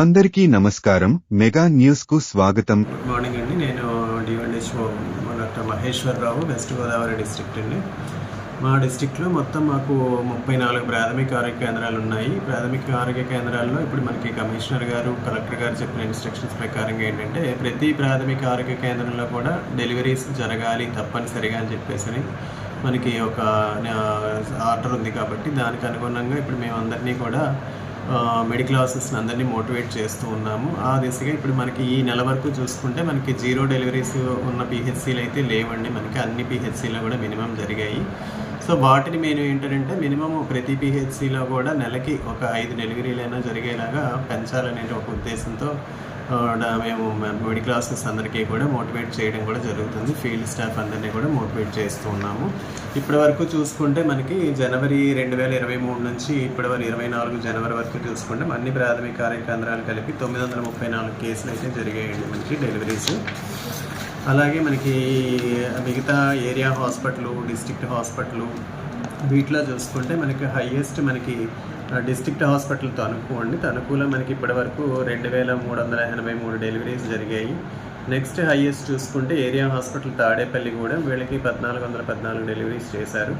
అందరికీ నమస్కారం. మెగా న్యూస్కు స్వాగతం. గుడ్ మార్నింగ్ అండి. నేను DYSO doctor Maheswararao west Godavari district అండి. మా డిస్ట్రిక్ట్లో మొత్తం మాకు ముప్పై నాలుగు ప్రాథమిక ఆరోగ్య కేంద్రాలు ఉన్నాయి. ప్రాథమిక ఆరోగ్య కేంద్రాల్లో ఇప్పుడు మనకి కమిషనర్ గారు కలెక్టర్ గారు చెప్పిన ఇన్స్ట్రక్షన్స్ ప్రకారంగా ఏంటంటే ప్రతి ప్రాథమిక ఆరోగ్య కేంద్రంలో కూడా డెలివరీస్ జరగాలి తప్పనిసరిగా అని చెప్పేసి మనకి ఒక ఆర్డర్ ఉంది కాబట్టి దానికి అనుగుణంగా ఇప్పుడు మేము అందరినీ కూడా మిడిల్ క్లాసెస్ని అందరినీ మోటివేట్ చేస్తూ ఉన్నాము. ఆ దిశగా ఇప్పుడు మనకి ఈ నెల వరకు చూసుకుంటే మనకి జీరో డెలివరీస్ ఉన్న పిహెచ్సీలు అయితే లేవండి. మనకి అన్ని పిహెచ్సీలో కూడా మినిమం జరిగాయి. సో వాటిని మేము ఏంటంటే మినిమం ప్రతి పిహెచ్సిలో కూడా నెలకి ఒక ఐదు డెలివరీలైనా జరిగేలాగా పెంచాలనే ఒక ఉద్దేశంతో మేము మిడిల్ క్లాసెస్ అందరికీ కూడా మోటివేట్ చేయడం కూడా జరుగుతుంది. ఫీల్డ్ స్టాఫ్ అందరినీ కూడా మోటివేట్ చేస్తూ ఉన్నాము. ఇప్పటి వరకు చూసుకుంటే మనకి జనవరి రెండు వేల ఇరవై మూడు నుంచి ఇప్పటి వరకు ఇరవై నాలుగు జనవరి వరకు చూసుకుంటే అన్ని ప్రాథమిక ఆరోగ్య కేంద్రాలు కలిపి తొమ్మిది వందల ముప్పై నాలుగు కేసులు అయితే జరిగాయండి మనకి డెలివరీస్. అలాగే మనకి మిగతా ఏరియా హాస్పిటల్ డిస్ట్రిక్ట్ హాస్పిటల్ వీటిలో చూసుకుంటే మనకి హైయెస్ట్ మనకి డిస్ట్రిక్ట్ హాస్పిటల్ తణుకు అండి తణుకులో మనకి ఇప్పటివరకు రెండు వేల మూడు వందల ఎనభై మూడు డెలివరీస్ జరిగాయి. నెక్స్ట్ హైయెస్ట్ చూసుకుంటే ఏరియా హాస్పిటల్ తాడేపల్లి కూడా వీళ్ళకి పద్నాలుగు వందల పద్నాలుగు డెలివరీస్ చేశారు.